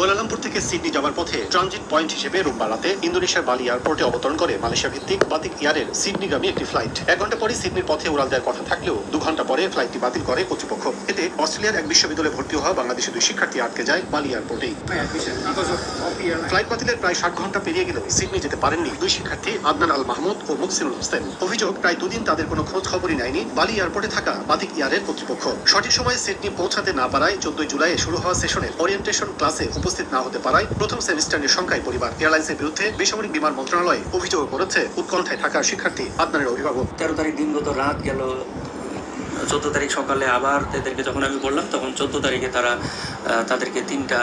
Kuala Lumpur থেকে Sydney যাওয়ার পথে ট্রানজিট পয়েন্ট হিসেবে রোববার রাতে ইন্দোনেশিয়ার বালি এয়ারপোর্টে অবতরণ করে মালয়েশিয়া ভিত্তিক বাতিক এয়ারের সিডনিগামী একটি ফ্লাইট। এক ঘণ্টা পরে সিডনির পথে উড়াল দেওয়ার কথা থাকলেও দু ঘণ্টা পরে ফ্লাইটটি বাতিল করে কর্তৃপক্ষ। এতে অস্ট্রেলিয়ার এক বিশ্ববিদ্যালয়ে ভর্তি হওয়া বাংলাদেশের দুই শিক্ষার্থী আটকে যায় বালি এয়ারপোর্টেই। ফ্লাইট বাতিলের প্রায় ষাট ঘণ্টা পেরিয়ে গেলেও সিডনি যেতে পারেননি দুই শিক্ষার্থী, আদনান আল মাহমুদ ও মুকসিনুল হোসেন। অভিযোগ, প্রায় দুদিন তাদের কোনো খোঁজ খবরই নেয়নি বালি এয়ারপোর্টে থাকা বাতিক এয়ারের কর্তৃপক্ষ। সঠিক সময়ে সিডনি পৌঁছাতে না পারায় চোদ্দই জুলাই শুরু হওয়া সেশনের ওরিয়েন্টেশন ক্লাসে উপস্থিত না হতে পারায় প্রথম সেমিস্টারের সংখ্যায় পরিবার। এয়ারলাইন্সের বিরুদ্ধে বেসামরিক বিমান মন্ত্রণালয়ে অভিযোগ করেছে উৎকণ্ঠায় থাকা শিক্ষার্থী আদনানের অভিভাবক। তেরো তারিখ দিনগত রাত গেল চোদ্দ তারিখ সকালে আবার তাদেরকে যখন আমি বললাম, তখন চোদ্দ তারিখে তারা তাদেরকে তিনটা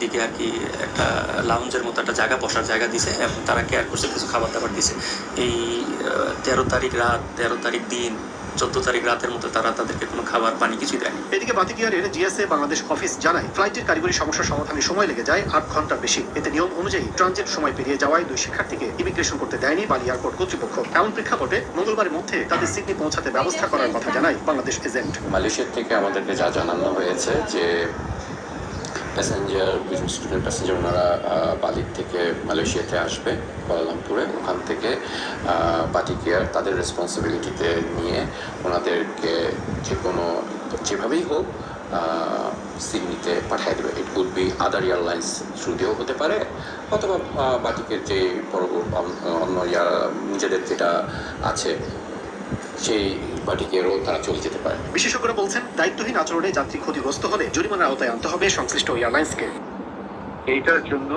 দিকে আর কি একটা লাউঞ্জের মতো একটা জায়গা বসার জায়গা দিছে এবং তারা কেয়ার করছে, কিছু খাবার দাবার দিছে। এই তেরো তারিখ রাত, তেরো তারিখ দিন চোদ্দ তারিখ রাতের মতো তারা তাদেরকে কোনো খাবার পানি কিছুই দেয়নি। এদিকে বাতিক এয়ারের জিএসএ বাংলাদেশ অফিস জানায় ফ্লাইটের কারিগরি সমস্যা সমাধানে সময় লেগে যায় আট ঘণ্টার বেশি। এতে নিয়ম অনুযায়ী ট্রানজিট সময় পেরিয়ে যাওয়ায় দুই শিক্ষার্থীকে ইমিগ্রেশন করতে দেয়নি বালি এয়ারপোর্ট কর্তৃপক্ষ। এমন প্রেক্ষাপটে মঙ্গলবারের মধ্যে তাদের সিডনি পৌঁছাতে ব্যবস্থা করার কথা জানায় বাংলাদেশ এজেন্ট। মালয়েশিয়া থেকে আমাদেরকে যা জানানো হয়েছে যে প্যাসেঞ্জার স্টুডেন্ট প্যাসেঞ্জার ওনারা বালির থেকে মালয়েশিয়াতে আসবে কুয়ালালামপুরে। ওখান থেকে আহ, বাটিক এয়ার তাদের রেসপন্সিবিলিটিতে নিয়ে ওনাদেরকে যে কোনো যেভাবেই হোক সিডনিতে পাঠিয়ে দেবে। It would be other airlines through দিয়েও হতে পারে অথবা বাটিকের যে অন্য ইয়ার নিজেদের যেটা আছে সেই বাটিকেরও তারা চলে যেতে পারে। বিশেষজ্ঞরা বলছেন দায়িত্বহীন আচরণে যাত্রী ক্ষতিগ্রস্ত হলে জরিমানার আওতায় আনতে হবে সংশ্লিষ্ট এয়ারলাইন্সকে। এইটার জন্য